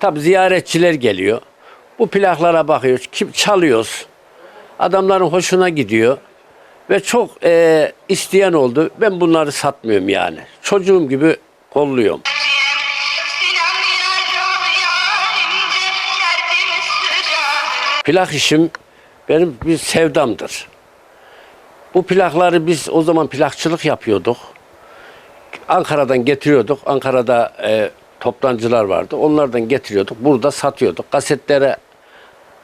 Tabi ziyaretçiler geliyor. Bu plaklara bakıyoruz. Kim çalıyoruz. Adamların hoşuna gidiyor. Ve çok e, isteyen oldu. Ben bunları satmıyorum yani. Çocuğum gibi kolluyorum. Plak işim benim bir sevdamdır. Bu plakları biz o zaman plakçılık yapıyorduk. Ankara'dan getiriyorduk. Ankara'da e, toptancılar vardı. Onlardan getiriyorduk. Burada satıyorduk. Kasetlere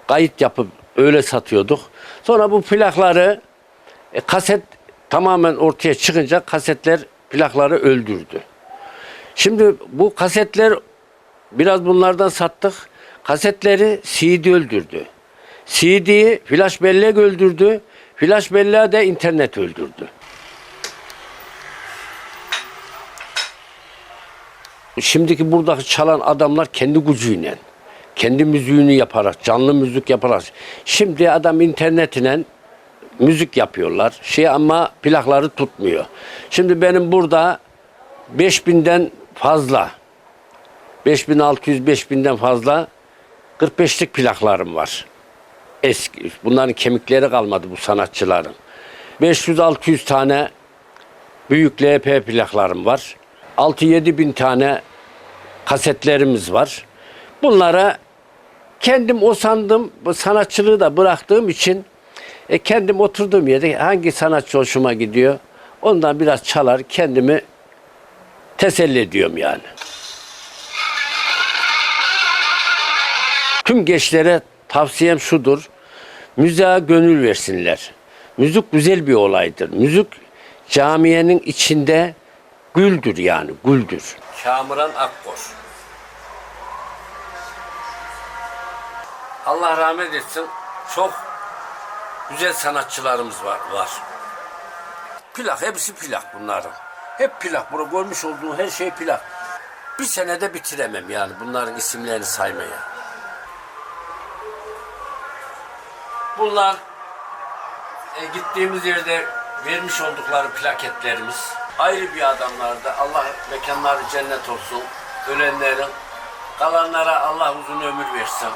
kayıt yapıp öyle satıyorduk. Sonra bu plakları e, kaset tamamen ortaya çıkınca kasetler plakları öldürdü. Şimdi bu kasetler biraz bunlardan sattık. Kasetleri CD öldürdü. CD'yi flash bellek öldürdü. Flash belleği de internet öldürdü. Şimdiki buradaki çalan adamlar kendi gücüyle, kendi müziğini yaparak, canlı müzik yaparak. Şimdi adam internetine müzik yapıyorlar. Şey ama plakları tutmuyor. Şimdi benim burada 5000'den fazla 5600 5000'den fazla 45'lik plaklarım var. Eski bunların kemikleri kalmadı bu sanatçıların. 500-600 tane büyük LP plaklarım var. 6-7 bin tane kasetlerimiz var. Bunlara kendim o sandım bu sanatçılığı da bıraktığım için e, kendim oturduğum yerde hangi sanatçı hoşuma gidiyor ondan biraz çalar kendimi teselli ediyorum yani. Tüm gençlere tavsiyem şudur. Müziğe gönül versinler. Müzik güzel bir olaydır. Müzik camiyenin içinde güldür yani güldür. Kamuran Akkor. Allah rahmet etsin. Çok güzel sanatçılarımız var. var. Plak, hepsi plak bunların. Hep plak. Burada görmüş olduğun her şey plak. Bir senede bitiremem yani bunların isimlerini saymaya. Bunlar e, gittiğimiz yerde vermiş oldukları plaketlerimiz. Ayrı bir adamlarda Allah mekanları cennet olsun. Ölenlerin kalanlara Allah uzun ömür versin.